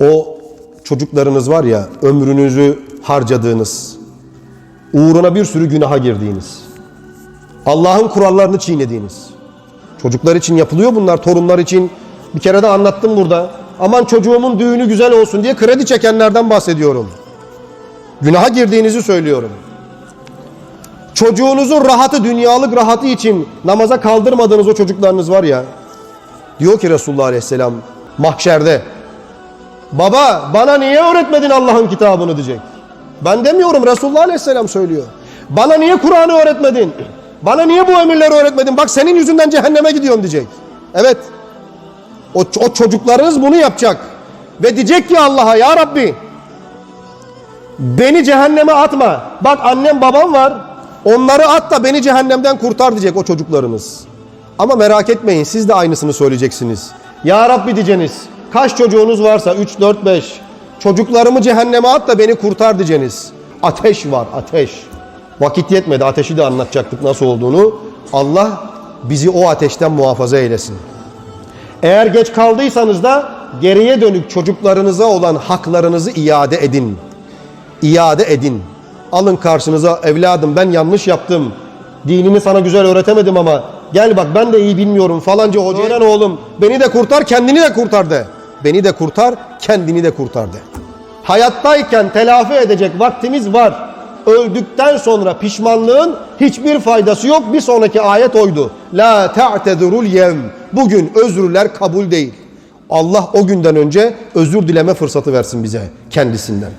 O çocuklarınız var ya ömrünüzü harcadığınız, uğruna bir sürü günaha girdiğiniz, Allah'ın kurallarını çiğnediğiniz. Çocuklar için yapılıyor bunlar, torunlar için. Bir kere de anlattım burada. Aman çocuğumun düğünü güzel olsun diye kredi çekenlerden bahsediyorum. Günaha girdiğinizi söylüyorum. Çocuğunuzun rahatı, dünyalık rahatı için namaza kaldırmadığınız o çocuklarınız var ya. Diyor ki Resulullah Aleyhisselam mahşerde. Baba bana niye öğretmedin Allah'ın kitabını diyecek. Ben demiyorum Resulullah Aleyhisselam söylüyor. Bana niye Kur'an'ı öğretmedin? Bana niye bu emirleri öğretmedin? Bak senin yüzünden cehenneme gidiyorum diyecek. Evet. O, o çocuklarınız bunu yapacak. Ve diyecek ki Allah'a ya Rabbi beni cehenneme atma. Bak annem babam var. Onları at da beni cehennemden kurtar diyecek o çocuklarınız. Ama merak etmeyin siz de aynısını söyleyeceksiniz. Ya Rabbi diyeceksiniz. Kaç çocuğunuz varsa 3, 4, 5. Çocuklarımı cehenneme at da beni kurtar diyeceksiniz. Ateş var ateş. Vakit yetmedi ateşi de anlatacaktık nasıl olduğunu. Allah bizi o ateşten muhafaza eylesin. Eğer geç kaldıysanız da geriye dönük çocuklarınıza olan haklarınızı iade edin. İade edin. Alın karşınıza evladım ben yanlış yaptım. Dinimi sana güzel öğretemedim ama gel bak ben de iyi bilmiyorum falanca hocayla oğlum beni de kurtar kendini de kurtar de. Beni de kurtar kendini de kurtar de. Hayattayken telafi edecek vaktimiz var. Öldükten sonra pişmanlığın hiçbir faydası yok. Bir sonraki ayet oydu. La ta'tezurul yevm. Bugün özürler kabul değil. Allah o günden önce özür dileme fırsatı versin bize kendisinden.